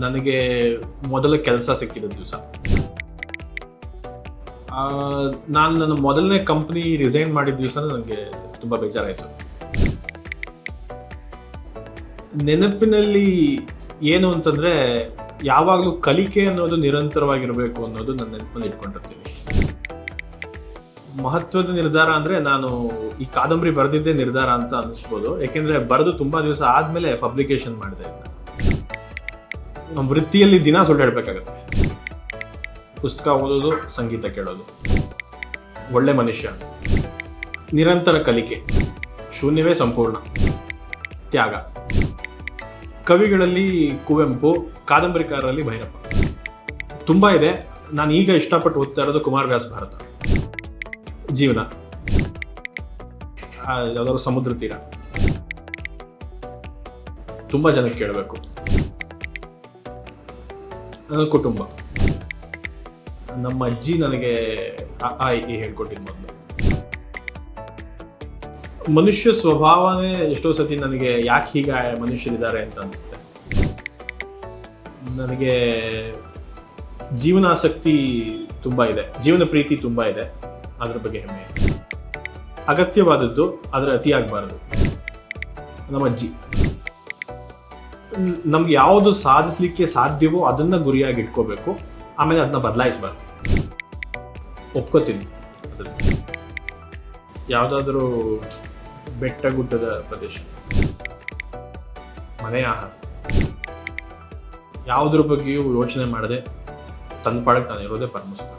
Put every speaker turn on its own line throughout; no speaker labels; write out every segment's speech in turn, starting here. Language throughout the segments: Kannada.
ನನಗೆ ಮೊದಲ ಕೆಲಸ ಸಿಕ್ಕಿದ ದಿವಸ. ನಾನು ನನ್ನ ಮೊದಲನೇ ಕಂಪ್ನಿ ರಿಸೈನ್ ಮಾಡಿದ ದಿವಸ ನನಗೆ ತುಂಬ ಬೇಜಾರಾಯಿತು. ನೆನಪಿನಲ್ಲಿ ಏನು ಅಂತಂದ್ರೆ, ಯಾವಾಗಲೂ ಕಲಿಕೆ ಅನ್ನೋದು ನಿರಂತರವಾಗಿರಬೇಕು ಅನ್ನೋದು ನನ್ನ ನೆನಪಲ್ಲಿ ಇಟ್ಕೊಂಡಿರ್ತೀನಿ. ಮಹತ್ವದ ನಿರ್ಧಾರ ಅಂದ್ರೆ ನಾನು ಈ ಕಾದಂಬರಿ ಬರೆದಿದ್ದೇ ನಿರ್ಧಾರ ಅಂತ ಅನಿಸ್ಬೋದು. ಯಾಕೆಂದರೆ ಬರೆದು ತುಂಬಾ ದಿವಸ ಆದಮೇಲೆ ಪಬ್ಲಿಕೇಶನ್ ಮಾಡಿದೆ. ನಮ್ಮ ವೃತ್ತಿಯಲ್ಲಿ ದಿನ ಸುಳ್ಳಾಡ್ಬೇಕಾಗತ್ತೆ ಪುಸ್ತಕ ಓದೋದು, ಸಂಗೀತ ಕೇಳೋದು. ಒಳ್ಳೆ ಮನುಷ್ಯ. ನಿರಂತರ ಕಲಿಕೆ. ಶೂನ್ಯವೇ ಸಂಪೂರ್ಣ. ತ್ಯಾಗ. ಕವಿಗಳಲ್ಲಿ ಕುವೆಂಪು, ಕಾದಂಬರಿಕಾರರಲ್ಲಿ ಭೈರಪ್ಪ. ತುಂಬಾ ಇದೆ. ನಾನು ಈಗ ಇಷ್ಟಪಟ್ಟು ಓದ್ತಾ ಇರೋದು ಕುಮಾರ್ ವ್ಯಾಸ್ ಭಾರತ. ಜೀವನ. ಯಾವ್ದಾದ್ರು ಸಮುದ್ರ ತೀರ. ತುಂಬಾ ಜನಕ್ಕೆ ಕೇಳಬೇಕು. ನನ್ನ ಕುಟುಂಬ. ನಮ್ಮ ಅಜ್ಜಿ ನನಗೆ ಆ ಈ ಹೇಳ್ಕೊಟ್ಟಿದ್ದು ಮೊದಲು. ಮನುಷ್ಯ ಸ್ವಭಾವನೇ ಎಷ್ಟೋ ಸತಿ ನನಗೆ ಯಾಕೆ ಹೀಗೆ ಮನುಷ್ಯರಿದ್ದಾರೆ ಅಂತ ಅನಿಸುತ್ತೆ. ನನಗೆ ಜೀವನಾಸಕ್ತಿ ತುಂಬಾ ಇದೆ. ಜೀವನ ಪ್ರೀತಿ ತುಂಬಾ ಇದೆ. ಅದ್ರ ಬಗ್ಗೆ ಹೆಮ್ಮೆ. ಅಗತ್ಯವಾದದ್ದು ಆದರೆ ಅತಿಯಾಗಬಾರದು. ನಮ್ಮ ಅಜ್ಜಿ. ನಮ್ಗೆ ಯಾವುದು ಸಾಧಿಸ್ಲಿಕ್ಕೆ ಸಾಧ್ಯವೋ ಅದನ್ನ ಗುರಿಯಾಗಿ ಇಟ್ಕೋಬೇಕು. ಆಮೇಲೆ ಅದನ್ನ ಬದಲಾಯಿಸಬಾರ್ದು ಒಪ್ಕೋತೀನಿ. ಯಾವುದಾದ್ರೂ ಬೆಟ್ಟ ಗುಡ್ಡದ ಪ್ರದೇಶ. ಮನೆ ಆಹಾರ. ಯಾವುದ್ರ ಬಗ್ಗೆಯೂ ಯೋಚನೆ ಮಾಡದೆ ತನ್ನ ಪಾಡಕ್ಕೆ ತಾನು ಇರೋದೇ ಪರಮಸ್ವರ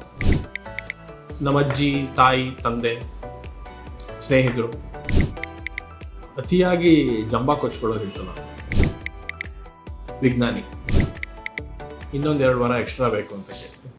ನಮ್ಮ ಅಜ್ಜಿ, ತಾಯಿ, ತಂದೆ, ಸ್ನೇಹಿತರು ಅತಿಯಾಗಿ ಜಂಬಾ ಕೊಚ್ಕೊಳ್ಳೋದು ಇರ್ತಲ್ಲ ವಿಜ್ಞಾನಿ. ಇನ್ನೊಂದೆರಡು ವಾರ ಎಕ್ಸ್ಟ್ರಾ ಬೇಕು ಅಂತ ಕೇಳಿ